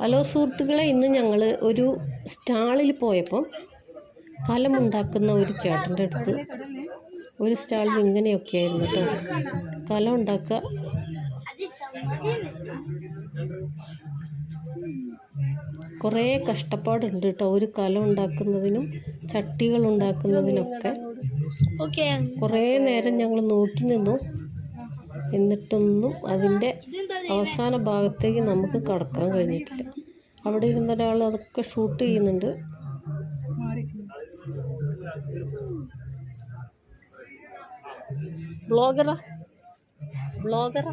Hello സുഹൃത്തുക്കളെ ഇന്ന് ഞങ്ങൾ ഒരു സ്റ്റാളിൽ പോയപ്പം കലമുണ്ടാക്കുന്ന ഒരു ചേട്ടന്റെ അടുത്ത് ഒരു സ്റ്റാളിൽ ഇങ്ങനെയൊക്കെ ആയിരുന്നു കേട്ടോ. കലം ഉണ്ടാക്കുക. കുറേ കഷ്ടപ്പാടുണ്ട് കേട്ടോ ഒരു കലം ഉണ്ടാക്കുന്നതിനും ചട്ടികൾ ഉണ്ടാക്കുന്നതിനൊക്കെ. കുറേ നേരം ഞങ്ങൾ നോക്കി നിന്നു. എന്നിട്ടൊന്നും അതിന്റെ അവസാന ഭാഗത്തേക്ക് നമുക്ക് കടക്കാൻ കഴിഞ്ഞിട്ടില്ല. അവിടെ ഇരുന്ന ഒരാൾ അതൊക്കെ ഷൂട്ട് ചെയ്യുന്നുണ്ട്. ബ്ലോഗറാ? ബ്ലോഗറാ?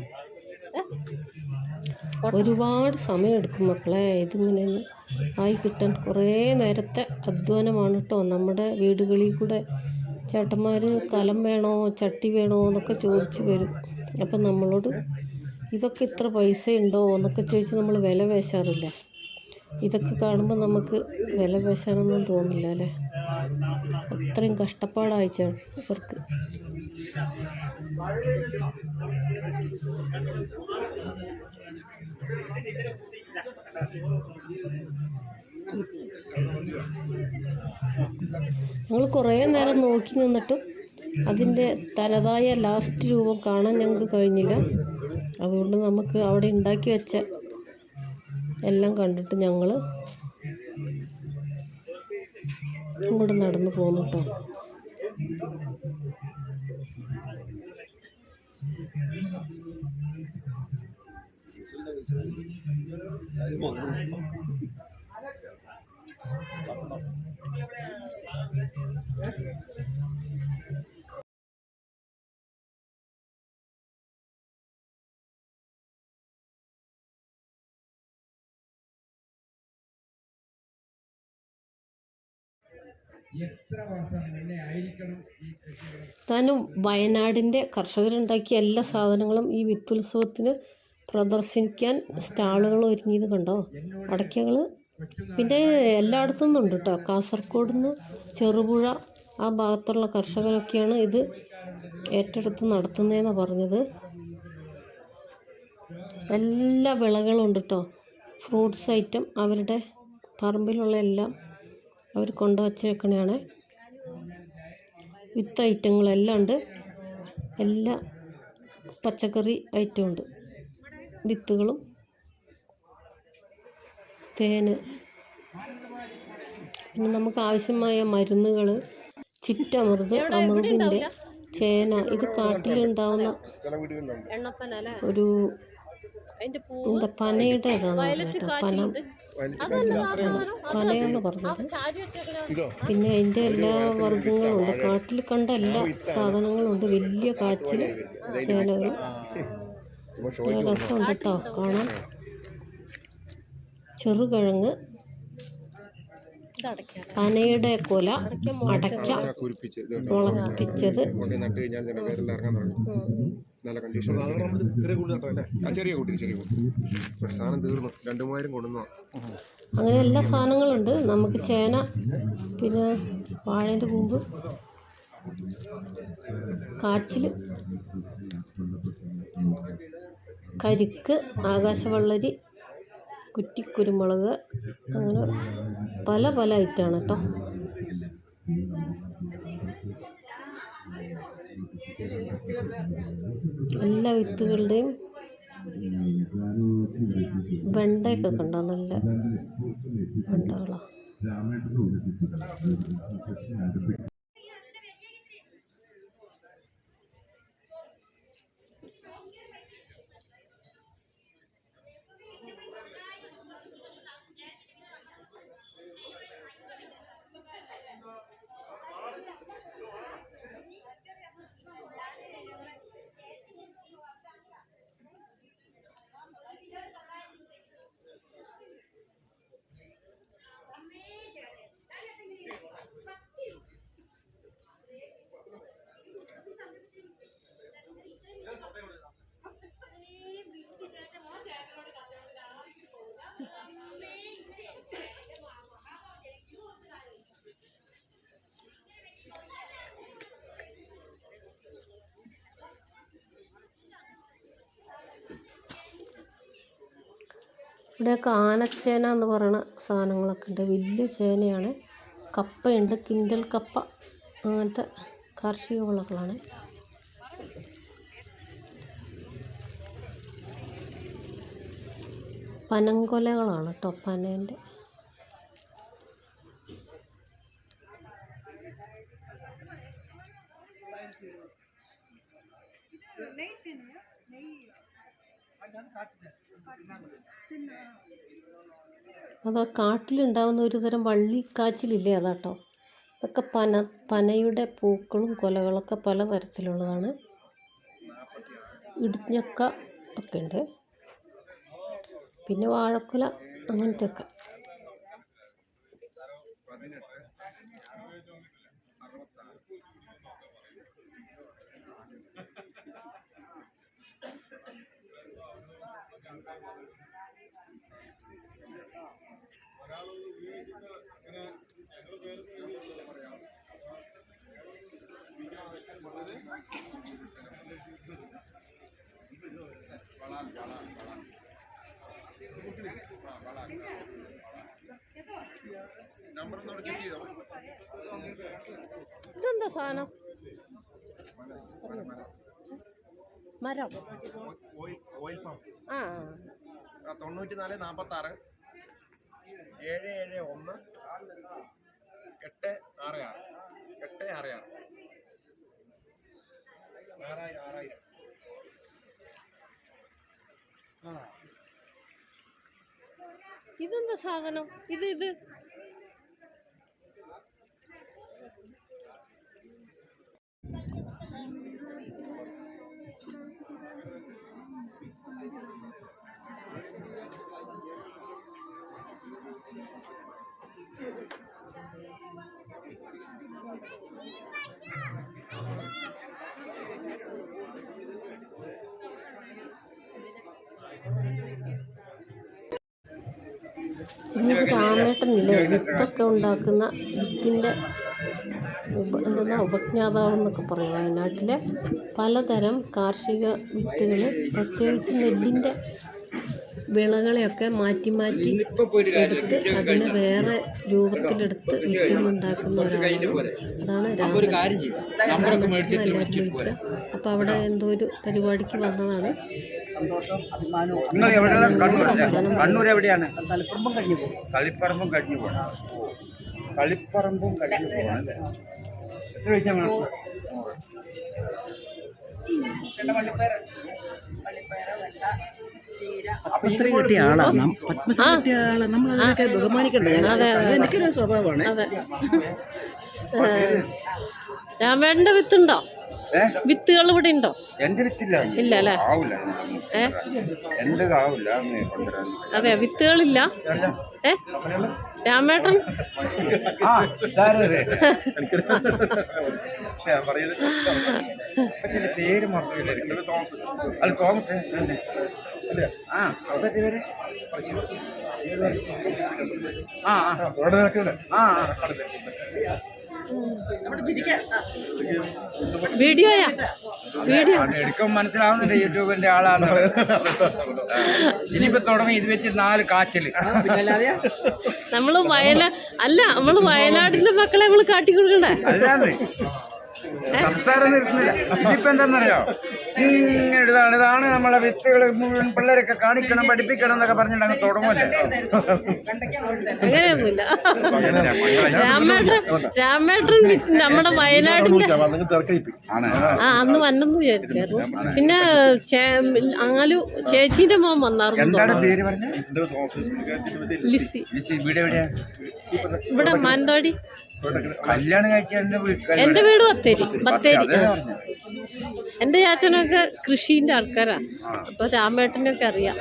ഒരുപാട് സമയമെടുക്കും മക്കളെ. ഇതിങ്ങനെ ആയി കിട്ടാൻ കുറേ നേരത്തെ അധ്വാനമാണ് കേട്ടോ. നമ്മുടെ വീടുകളിൽ കൂടെ ചേട്ടന്മാർ കലം വേണോ ചട്ടി വേണോ എന്നൊക്കെ ചോദിച്ചു വരും. അപ്പം നമ്മളോട് ഇതൊക്കെ ഇത്ര പൈസ ഉണ്ടോ എന്നൊക്കെ ചോദിച്ച് നമ്മൾ വില പേശാറില്ല. ഇതൊക്കെ കാണുമ്പോൾ നമുക്ക് വില പേശാനൊന്നും തോന്നില്ല അല്ലേ? അത്രയും കഷ്ടപ്പാടായിച്ചാണ് ഇവർക്ക്. ഞങ്ങൾ കുറേ നേരം നോക്കി നിന്നിട്ടും അതിന്റെ തനതായ ലാസ്റ്റ് രൂപം കാണാൻ ഞങ്ങൾക്ക് കഴിഞ്ഞില്ല. അതുകൊണ്ട് നമുക്ക് അവിടെ ഉണ്ടാക്കി വെച്ച എല്ലാം കണ്ടിട്ട് ഞങ്ങൾ ഇങ്ങോട്ട് നടന്നു പോന്നു കേട്ടോ Thank വർഷം താനും വയനാടിന്റെ കർഷകരുണ്ടാക്കിയ എല്ലാ സാധനങ്ങളും ഈ വിത്തുത്സവത്തിന് പ്രദർശിപ്പിക്കാൻ സ്റ്റാളുകൾ ഒരുങ്ങിയത് കണ്ടോ? അടയ്ക്കകൾ. പിന്നെ എല്ലായിടത്തു നിന്നും ഉണ്ട് കേട്ടോ. കാസർഗോഡ് നിന്ന് ചെറുപുഴ ആ ഭാഗത്തുള്ള കർഷകരൊക്കെയാണ് ഇത് ഏറ്റെടുത്ത് നടത്തുന്നതെന്നാണ് പറഞ്ഞത്. എല്ലാ വിളകളും ഉണ്ട് കേട്ടോ. ഫ്രൂട്ട്സ് ഐറ്റം അവരുടെ പറമ്പിലുള്ള എല്ലാം അവർ കൊണ്ടുവച്ച് വെക്കണതാണ്. വിത്ത് ഐറ്റങ്ങളെല്ലാം ഉണ്ട്. എല്ലാ പച്ചക്കറി ഐറ്റം ഉണ്ട്. വിത്തുകളും തേന് പിന്നെ നമുക്ക് ആവശ്യമായ മരുന്നുകൾ ചിറ്റമൃത് അമൃതിന്റെ ചേന ഇത് കാട്ടിലുണ്ടാവുന്ന ഒരു എന്താ പനയുടെ ഇതാണ് കേട്ടോ. പന. പനയെന്ന് പറഞ്ഞത്. പിന്നെ അതിന്റെ എല്ലാ വർഗങ്ങളും ഉണ്ട് കാട്ടിൽ കണ്ട എല്ലാ സാധനങ്ങളും ഉണ്ട് വലിയ കാച്ചിൽ ചേലവരും രസമുണ്ട് കേട്ടോ കാണാൻ ചെറുകിഴങ്ങ് പനയുടെ കൊല അടയ്ക്ക മുളപ്പിച്ചത് നല്ല കണ്ടീഷൻ ചെറിയ കൂട്ടി നട്ടല്ലേ ആ ചെറിയ കൂട്ടി ചെറിയ കൂട്ടി. പക്ഷെ സാധനം തീർന്നു. രണ്ടു മൂവായിരം കൊണ്ടുവന്നോ അങ്ങനെ എല്ലാ സാധനങ്ങളുണ്ട്. നമുക്ക് ചേന പിന്നെ വാഴേന്റെ കൂമ്പ് കാച്ചിൽ കരിക്ക് ആകാശവള്ളരി കുറ്റിക്കുരുമുളക് അങ്ങനെ പല പല ഐറ്റമാണ് കേട്ടോ. എല്ലാ വിത്തുകളുടെയും വെണ്ടയൊക്കെ കണ്ടോ? നല്ല വെണ്ടകളാണ് ഇവിടെയൊക്കെ ആനച്ചേന എന്ന് പറയുന്ന സാധനങ്ങളൊക്കെ ഉണ്ട്. വലിയ ചേനയാണ്. കപ്പയുണ്ട്. കിൻഡൽ കപ്പ. അങ്ങനത്തെ കാർഷിക വിളകളാണ്. പനങ്കൊലകളാണ് കേട്ടോ പനേന്റെ. അത് കാട്ടിലുണ്ടാവുന്ന ഒരു തരം വള്ളിക്കാച്ചിലില്ലേ അതാട്ടോ. ഇതൊക്കെ പന പനയുടെ പൂക്കളും കൊലകളൊക്കെ പല തരത്തിലുള്ളതാണ്. ഇടിഞ്ഞക്ക ഒക്കെ ഉണ്ട്. പിന്നെ വാഴക്കുല അങ്ങനത്തെ ഒക്കെ ഇതെന്താ സാധനം മരം ആ ആ. തൊണ്ണൂറ്റി നാല് നാൽപ്പത്തി ആറ് ഏഴ് ഏഴ് ഒന്ന്. എട്ട് ആറ് ആറ്. എട്ട് ആറ് ആറ്. ആറായിരം ആറായിരം ഇതെന്താ സാധനം? ഇത് ഇത്. ഇന്നിപ്പോൾ രാമേട്ടനില്ലേ ഉണ്ടാക്കുന്ന വിത്തിന്റെ ഉപ എന്തെന്നാ ഉപജ്ഞാതാവ് എന്നൊക്കെ പറയും. വയനാട്ടിലെ പലതരം കാർഷിക വിത്തുകൾ പ്രത്യേകിച്ച് നെല്ലിന്റെ വിളകളെയൊക്കെ മാറ്റി മാറ്റി എടുത്ത് അതിനെ വേറെ രൂപത്തിലെടുത്ത് വിത്തുകൾ ഉണ്ടാക്കുന്ന ഒരാളാണ്. അതാണ് രാമേട്ടൻ എല്ലാവരും വിളിക്കുക. അപ്പോൾ അവിടെ എന്തോ ഒരു പരിപാടിക്ക് വന്നതാണ്. കണ്ണൂർ എവിടെയാണ്? തളിപ്പറമ്പും കഴിഞ്ഞു പോകും തളിപ്പറമ്പും കഴിഞ്ഞു പോകണം കളിപ്പറമ്പും കഴിഞ്ഞു പോകണം അല്ലേ? എത്ര കഴിച്ചാൽ വേണം പത്മശ്രീ കിട്ടിയ ആളാണ് പത്മശ്രീ കിട്ടിയ ആളെ നമ്മൾ അതിനൊക്കെ ബഹുമാനിക്കണ്ടേ. എനിക്കൊരു സ്വഭാവമാണ്. അതെ. വേണ്ട വിത്തുണ്ടോ? വിത്തുകൾ ഇവിടെ ഉണ്ടോ? എന്റെ വിത്തില്ല. ഇല്ല അല്ലേ? എന്റെ അതെ വിത്തുകളില്ല? ഏ? രാമേട്ടൻ? പേര് മറന്നില്ല തോമസ്. അല്ല തോമസ് ആ ആ. ആ ആ. വീഡിയോയാ? വീഡിയോ. എടുക്കാൻ മനസ്സിലാവുന്നുണ്ട് യൂട്യൂബിന്റെ ആളാണ്. ഇനിയിപ്പോ തുടങ്ങി ഇത് വെച്ച് നാല് കാച്ചിൽ. നമ്മൾ വയല അല്ല നമ്മൾ വയനാട്ടിലെ മക്കളെ നമ്മൾ കാട്ടിക്കൊടുക്കണ്ടേ? അല്ലാതെ. സംസാരം നിർത്തുന്നില്ല. ഇനിയിപ്പോ എന്താണെന്നറിയോ? ഇതാണ് ഇതാണ് നമ്മളെ വിത്തുകൾ മുഴുവൻ പിള്ളേരൊക്കെ കാണിക്കണം പഠിപ്പിക്കണം എന്നൊക്കെ പറഞ്ഞിട്ട് അങ്ങ് രാമേട്ടൻ നമ്മുടെ വയനാടിന്റെ ആ അന്ന് വന്നെന്ന് വിചാരിച്ചായിരുന്നു. പിന്നെ ചേ- ചേച്ചിന്റെ മോൻ വന്നായിരുന്നു ലിസി. ഇവിടെ മാനന്തവാടി. കല്യാണം എന്റെ വീട് ബത്തേരി. ബത്തേരി. എന്റെ ചാച്ചനൊക്കെ കൃഷിന്റെ ആൾക്കാരാ. അപ്പൊ രാമേട്ടനൊക്കെ അറിയാം.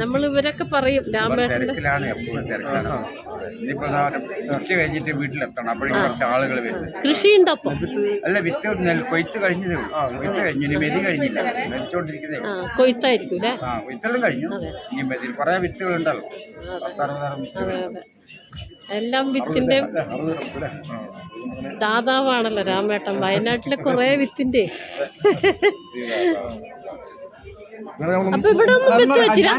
നമ്മൾ ഇവരൊക്കെ പറയും രാമേട്ടന്റെ കഴിഞ്ഞിട്ട് വീട്ടിലെത്തണം. അപ്പോഴേക്കും കുറച്ച് ആളുകൾ വരും. കൃഷിയുണ്ട് അപ്പൊ? അല്ല വിത്ത് നെൽ കൊയ്ത്ത് കഴിഞ്ഞതേ ഉള്ളൂ വിത്ത് കഴിഞ്ഞു ഇനി മെതി കഴിഞ്ഞില്ല മെതിച്ചോണ്ടിരിക്കുന്നേ. കൊയ്ത്തായിരിക്കും അല്ലേ? ആ വിത്തെല്ലാം കഴിഞ്ഞു. ഇനി മെതി. കുറെ വിത്തുകൾ ഉണ്ടല്ലോ പത്തറുപതാറും വിത്തുകൾ. എല്ലാം വിത്തിന്റെ ദാതാവാണല്ലോ രാമേട്ടൻ വയനാട്ടിലെ കുറേ വിത്തിന്റെ അപ്പൊ ഇവിടെ ഒന്നും വിത്ത് വെച്ചില്ല.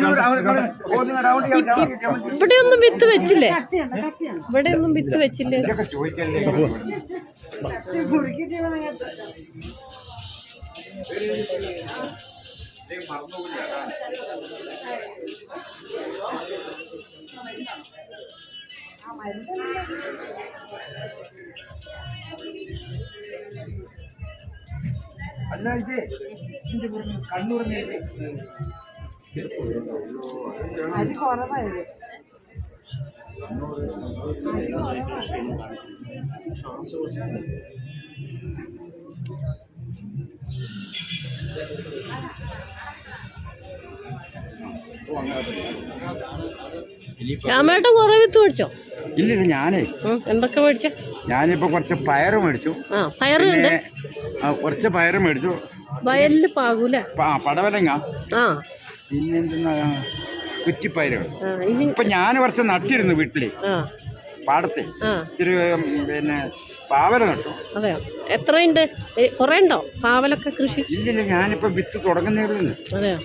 ഇവിടെ ഒന്നും വിത്ത് വെച്ചില്ലേ? ഇവിടെ ഒന്നും വിത്ത് വെച്ചില്ലേ. ചോദിക്കല്ലേ അല്ല ഇത് ഇതിന്റെ പുറത്ത് കണ്ണൂർ നേച്ച് രാമേട്ടൻ കുറെ വിത്ത് മേടിച്ചോ? ഇല്ലില്ല ഞാനേ. എന്തൊക്കെ മേടിച്ച? ഞാനിപ്പോ കുറച്ച് പയറ് മേടിച്ചു. ആ പയർ ഉണ്ട് കുറച്ച് പയറ് മേടിച്ചു. വയലിൽ പാകൂല ആ, പടവലങ്ങ. ആ. പിന്നെന്താ കുറ്റിപ്പയറുകൾ ഇപ്പൊ ഞാൻ കുറച്ച് നട്ടിരുന്നു വീട്ടിൽ. പാടത്തെ. ഇച്ചിരി പിന്നെ പാവല നട്ടു. അതെയോ? എത്രയുണ്ട്? കുറേ ഉണ്ടോ പാവലൊക്കെ കൃഷി? ഇല്ലില്ല ഞാനിപ്പോ വിത്ത് തുടങ്ങുന്നേ അതെയോ?